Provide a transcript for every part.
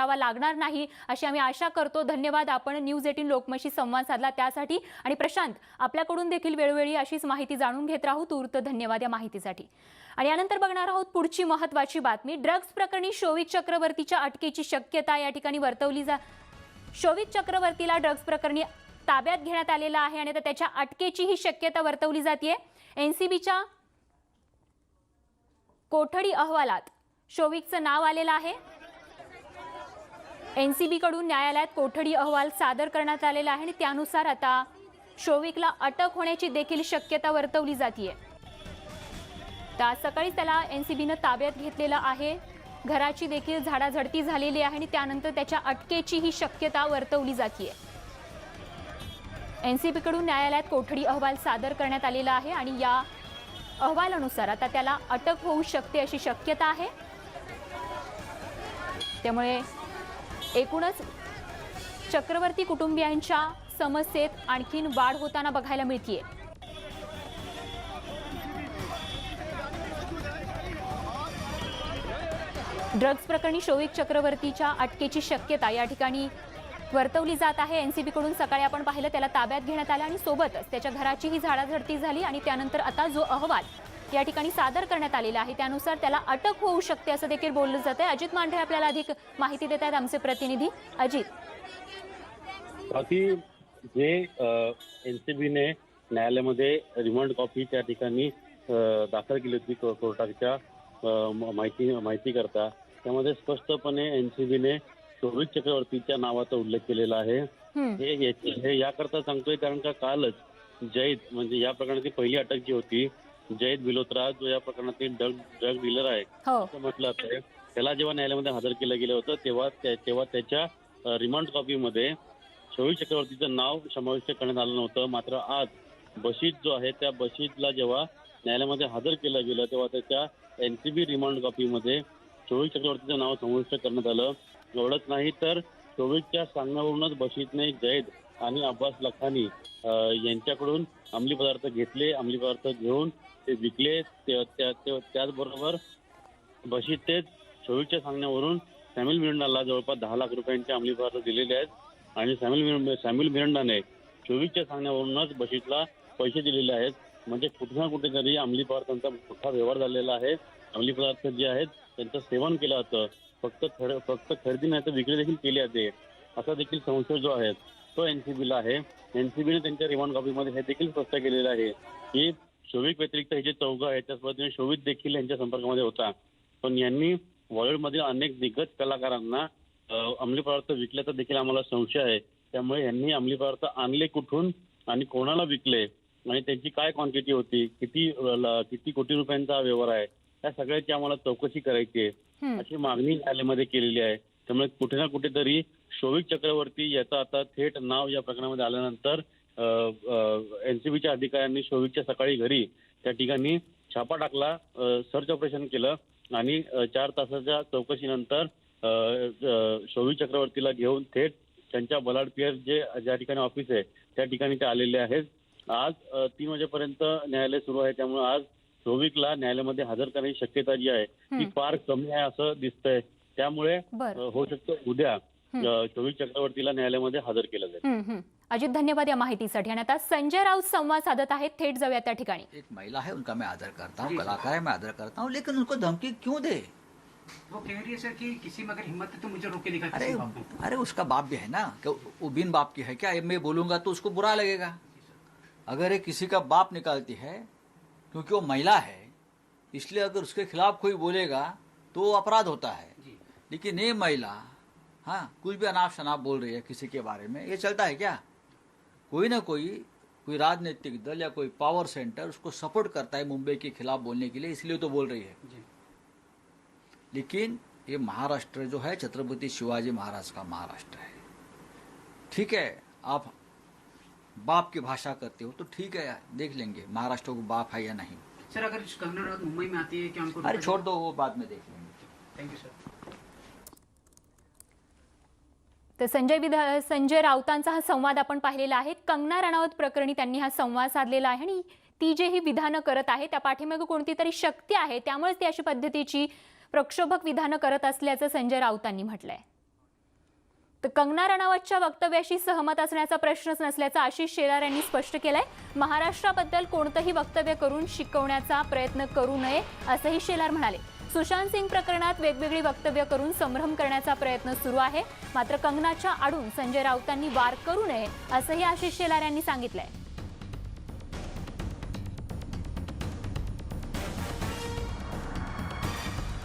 करावा लागणार नाही अशी आम्ही आशा करतो. धन्यवाद. आपण न्यूज एटीन लोकमशी संवाद साधला त्यासाठी. आणि प्रशांत आपल्याकडून देखील वेळोवेळी अशीच माहिती जाणून घेत राहू. तूर्त धन्यवाद या माहितीसाठी. आणि यानंतर बघणार आहोत पुढची महत्वाची बातमी. ड्रग्ज प्रकरणी शोविक चक्रवर्तीच्या अटकेची शक्यता या ठिकाणी वर्तवली जा शोविक चक्रवर्तीला ड्रग्ज प्रकरणी ताब्यात घेण्यात आलेला आहे आणि आता त्याच्या अटकेची ही शक्यता वर्तवली जाते एनसीबीच्या कोठडी अहवालात शोविकचं नाव आलेलं आहे. एन सी बीकडून न्यायालयात कोठडी अहवाल सादर करण्यात आलेला आहे आणि त्यानुसार आता शोविकला अटक होण्याची देखील शक्यता वर्तवली जाते आज सकाळी त्याला एन सी बीनं ताब्यात घेतलेलं आहे. घराची देखील झाडाझडती झालेली आहे आणि त्यानंतर त्याच्या अटकेची ही शक्यता वर्तवली जाते सी बीकडून न्यायालयात कोठडी अहवाल सादर करण्यात आलेला आहे आणि या अहवालानुसार आता त्याला अटक होऊ शकते अशी शक्यता आहे. त्यामुळे एकूणच चक्रवर्ती कुटुंबियांच्या समस्येत आणखीन वाढ होताना बघायला मिळतीये. ड्रग्ज प्रकरणी शोविक चक्रवर्तीच्या अटकेची शक्यता या ठिकाणी वर्तवली जात आहे. एनसीबीकडून सकाळी आपण पाहिलं त्याला ताब्यात घेण्यात आलं आणि सोबतच त्याच्या घराचीही झाडाझडती झाली आणि त्यानंतर आता जो अहवाल या ठिकाणी सादर करण्यात आलेला आहे. त्यानुसार त्याला अटक होऊ शकते असं देखील बोललं जात आहे अजित मांढरे आपल्याला अधिक माहिती देत आहेत आमचे प्रतिनिधी. अजित. जे एनसीबीने न्यायालयामध्ये रिमांड कॉपी त्या ठिकाणी दाखल केली होती कोर्टाच्या माहिती माहिती करता. त्यामध्ये स्पष्टपणे एनसीबीने शोभित चक्रवर्तीच्या नावाचा उल्लेख केलेला आहे. हे याकरता सांगतोय कारण का कालच जैद म्हणजे या प्रकरणाची पहिली अटक जी होती जैद बिलोत्रा जो या प्रकरणातील ड्रग ड्रग डीलर आहे हो. असं म्हटलं जातंय. त्याला जेव्हा न्यायालयामध्ये हजर केलं गेलं होतं तेव्हा त्या- तेव्हा त्याच्या अ, रिमांड कॉपीमध्ये शोविक चक्रवर्तीचं नाव समाविष्ट करण्यात आलं नव्हतं. मात्र आज बशीद जो आहे त्या बशीदला जेव्हा न्यायालयामध्ये हजर केलं गेलं तेव्हा त्याच्या एनसीबी रिमांड कॉपीमध्ये शोविक चक्रवर्तीचं नाव समाविष्ट करण्यात आलं. एवढंच नाही तर शोविकच्या सांगण्यावरूनच बशीदने जैद आणि अब्बास लखानी यांच्याकडून अंमली पदार्थ घेतले अंमली पदार्थ घेऊन ते विकले ते- त्याचबरोबर बशीत तेच शोविकच्या सांगण्यावरून सॅम्युल मिरंडाला जवळपास दहा लाख रुपयांचे अंमली पदार्थ दिलेले आहेत आणि सॅम्युल सॅम्युल मिरंडाने चोवीसच्या सांगण्यावरूनच बशीतला पैसे दिलेले आहेत. म्हणजे कुठे ना कुठेतरी अंमली पदार्थांचा मोठा व्यवहार झालेला आहे. अंमली पदार्थ जे आहेत त्यांचं सेवन केलं जातं. फक्त फक्त खरेदी नाही तर विक्री देखील केली जाते. असा देखील संशय जो आहे तो एनसीबीला आहे. एनसीबीने त्यांच्या रिमांड कॉपीमध्ये हे देखील स्पष्ट केलेलं आहे की शोविक व्यतिरिक्त हे जे चौघं आहेत त्याच पद्धतीने शोविक देखील यांच्या संपर्कामध्ये होता. पण यांनी बॉलिवूडमधील अनेक दिग्गज कलाकारांना अंमली पदार्थ विकल्याचा देखील आम्हाला संशय आहे. त्यामुळे यांनी अंमली पदार्थ आणले कुठून आणि कोणाला विकले आणि त्यांची काय क्वांटिटी होती किती किती कोटी रुपयांचा हा व्यवहार आहे या सगळ्याची आम्हाला चौकशी करायची आहे. अशी मागणी न्यायालयामध्ये केलेली आहे. त्यामुळे कुठे ना कुठेतरी शोविक चक्रवर्ती याचं आता थेट नाव या प्रकरणामध्ये आल्यानंतर एनसीबीच्या अधिकाऱ्यांनी शोविकच्या सकाळी घरी त्या ठिकाणी छापा टाकला सर्च ऑपरेशन केलं आणि चार तासाच्या चौकशीनंतर शोविक चक्रवर्तीला घेऊन थेट त्यांच्या बलाड पियर जे ज्या ठिकाणी ऑफिस आहे त्या ठिकाणी ते आलेले आहेत आज तीन वाजेपर्यंत न्यायालय सुरू आहे त्यामुळे आज शोविकला न्यायालयामध्ये हजर करण्याची शक्यता जी आहे ती. फार कमी आहे असं दिसतंय त्यामुळे होऊ शकतं उद्या शोविक चक्रवर्तीला न्यायालयामध्ये हजर केलं जाईल. अजित धन्यवाद या माहितीसाठी. आणि आता संजय राऊत संवाद साधत आहेत. थेट जाऊया त्या ठिकाणी. एक महिला है उनका मैं आदर करता हूँ कलाकार है मैं आदर करता हूँ लेकिन उनको धमकी क्यों दे? वो कह रही है सर कि किसी में अगर हिम्मत है तो मुझे रोक के दिखा अरे अरे उसका बाप भी है ना वो बिन बाप की है क्या? मैं बोलूंगा तो उसको बुरा लगेगा। अगर ये किसी का बाप निकालती है क्योंकि वो महिला है इसलिए अगर उसके खिलाफ कोई बोलेगा तो वो अपराध होता है। लेकिन ये महिला हाँ कुछ भी अनाप शनाप बोल रही है किसी के बारे में ये चलता है क्या? कोई ना कोई कोई राजनीतिक दल या कोई पावर सेंटर उसको सपोर्ट करता है मुंबई के खिलाफ बोलने के लिए इसलिए तो बोल रही है। जी। लेकिन ये महाराष्ट्र जो है छत्रपति शिवाजी महाराज का महाराष्ट्र है। ठीक है आप बाप की भाषा करते हो तो ठीक है यार देख लेंगे महाराष्ट्र को बाप है या नहीं। सर अगर कंगना राउत मुंबई में आती है क्या उनको अरे छोड़ दो वो बाद में देख लेंगे। थैंक यू सर तर संजय विधा संजय राऊतांचा हा संवाद आपण पाहिलेला आहे. कंगना राणावत प्रकरणी त्यांनी हा संवाद साधलेला आहे आणि ती जे ही विधानं करत आहे त्या पाठीमागे कोणती तरी शक्ती आहे त्यामुळेच ती अशी पद्धतीची प्रक्षोभक विधानं करत असल्याचं संजय राऊतांनी म्हटलंय. तर कंगना राणावतच्या वक्तव्याशी सहमत असण्याचा प्रश्नच नसल्याचं आशिष शेलार यांनी स्पष्ट केलाय. महाराष्ट्राबद्दल कोणतंही वक्तव्य करून शिकवण्याचा प्रयत्न करू नये असंही शेलार म्हणाले. सुशांत सिंग प्रकरणात वेगवेगळी वक्तव्य करून संभ्रम करण्याचा प्रयत्न सुरू आहे. मात्र कंगनाच्या आडून संजय राऊतांनी वार करू नये असंही आशिष शेलार यांनी सांगितलंय.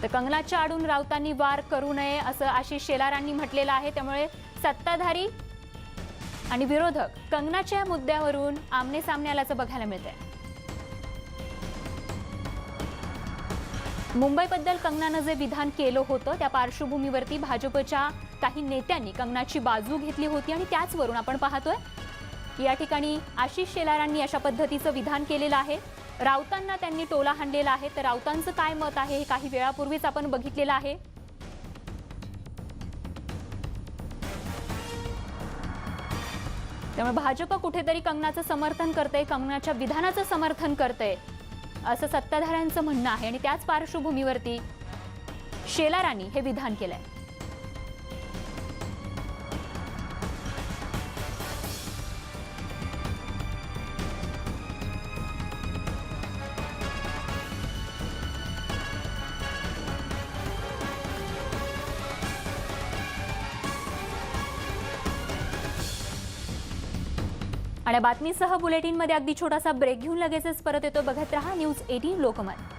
तर कंगनाच्या आडून राऊतांनी वार करू नये असं आशिष शेलारांनी म्हटलेलं आहे. त्यामुळे सत्ताधारी आणि विरोधक कंगनाच्या मुद्द्यावरून आमने सामने आल्याचं बघायला मिळतंय. मुंबईबद्दल कंगनानं जे विधान केलं होतं त्या पार्श्वभूमीवरती भाजपच्या काही नेत्यांनी कंगनाची बाजू घेतली होती आणि त्याचवरून आपण पाहतोय या ठिकाणी आशिष शेलारांनी अशा पद्धतीचं विधान केलेलं आहे. राऊतांना त्यांनी टोला हाणलेला आहे. तर राऊतांचं काय मत आहे हे काही वेळापूर्वीच आपण बघितलेलं आहे. त्यामुळे भाजप कुठेतरी कंगनाचं समर्थन करते कंगनाच्या विधानाचं समर्थन करते असं सत्ताधाऱ्यांचं म्हणणं आहे आणि त्याच पार्श्वभूमीवरती शेलारांनी हे विधान केलंय. आणि बातमीसह बुलेटिनमध्ये अगदी छोटासा ब्रेक घेऊन लगेचच परत येतो. बघत रहा न्यूज एटीन लोकमत.